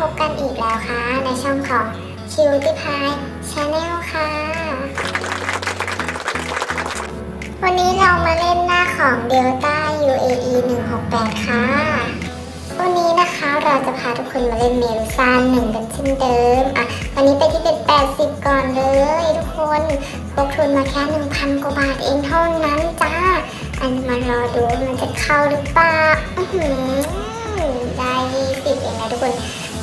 พบกันอีกแล้วค่ะ ในช่องของคิวติพายชาแนลค่ะ วันนี้เรามาเล่นหน้าของ Delta UAE 168 ค่ะ วันนี้นะคะเราจะพาทุกคนมาเล่นเมลูซานหนึ่งกันเช่นเดิม อะ วันนี้ไปที่เป็น 80 ก่อนเลยทุกคนพกทุนมาแค่ 1,000 กว่าบาทเองเท่านั้นจ้า อันมารอดูมันจะเข้าหรือเปล่า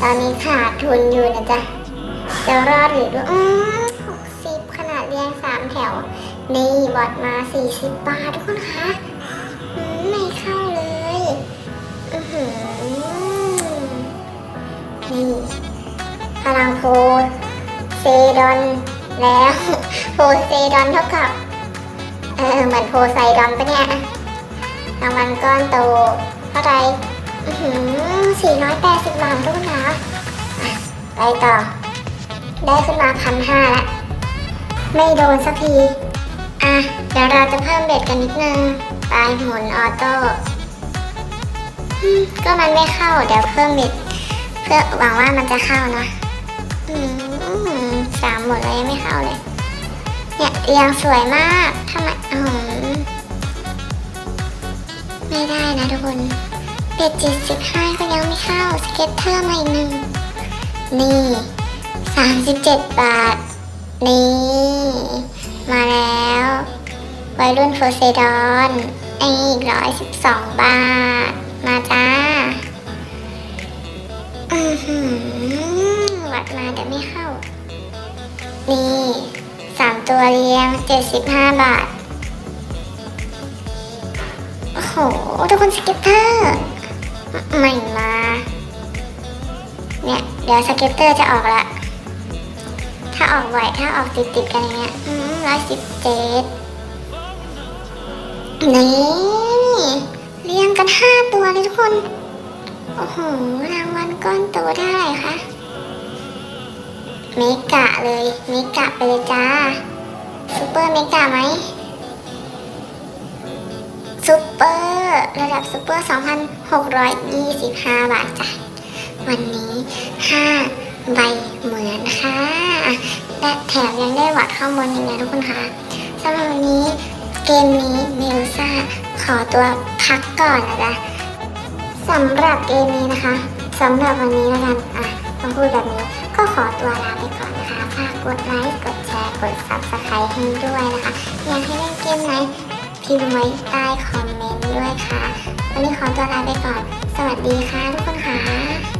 ตอนนี้ขาดทุนอยู่นะจ๊ะ จะรอดหรือด้วยอืม60ขนาดเรียง3แถว นี่บอดมา40บบาททุกคนคะไม่เข้าเลยอือหือนี่พลังโพเซดอนแล้วโพเซดอนเท่ากับ เออเหมือนโพไซดอนปะเนี่ยรางวัลก้อนโตเท่าไหร่ อื้อหือ480บาททุกคนคะไปต่อ ได้ขึ้นมาพันห้าละ ไม่โดนสักที อะ เดี๋ยวเราจะเพิ่มเบ็ดกันนิดนึงไปหมุนออโต้ ก็มันไม่เข้า เดี๋ยวเพิ่มเบ็ด เพื่อหวังว่ามันจะเข้านะสามหมดแล้วยังไม่เข้าเลย เนี่ยเรียงสวยมากทำไมอืมไม่ได้นะทุกคน เบ็ดเจ็ดสิบห้าก็ยังไม่เข้าสเก็ตเทอร์มาอีกหนึ่งนี่สามสิบเจ็ดบาท นี่ มาแล้ววัยรุ่นโฟเซดอนไอ้อีกร้อยสิบสองบาท มาจ้าอือหือวัดมาแต่ไม่เข้า นี่สามตัวเรียงเจ็ดสิบห้าบาท โอ้โห ทุกคนสเก็ตเตอร์ ไม่มา เนี่ย เดี๋ยวสเก็ตเตอร์จะออกละ ถ้าออกบ่อยถ้าออกติดติดกันอย่างเงี้ยร้อยสิบเจ็ดนี่เรียงกันห้าตัวเลยทุกคน โอ้โห รางวัลก้อนโตได้าไหร่คะเมกะเลยเมกะไปเลยจ้าซูเปอร์เมกะไหม ระดับซูเปอร์ 2,625 บาทจ้ะ วันนี้ 5 ใบเหมือนค่ะ และแถมยังได้วัดข้อมูลอีกนะทุกคนคะสำหรับวันนี้เกมนี้เมลซ่าขอตัวพักก่อนนะจ๊ะสำหรับเกมนี้นะคะสำหรับวันนี้แล้วกันอะต้องพูดแบบนี้ก็ขอตัวลาไปก่อนนะคะ ฝากกดไลค์ กดแชร์ กด subscribe ให้ด้วยนะคะ อยากให้เล่นเกมไหน พิมพ์ไว้ใต้คอมเมนต์ด้วยค่ะ วันนี้ขอตัวลาไปก่อน สวัสดีค่ะทุกคนค่ะ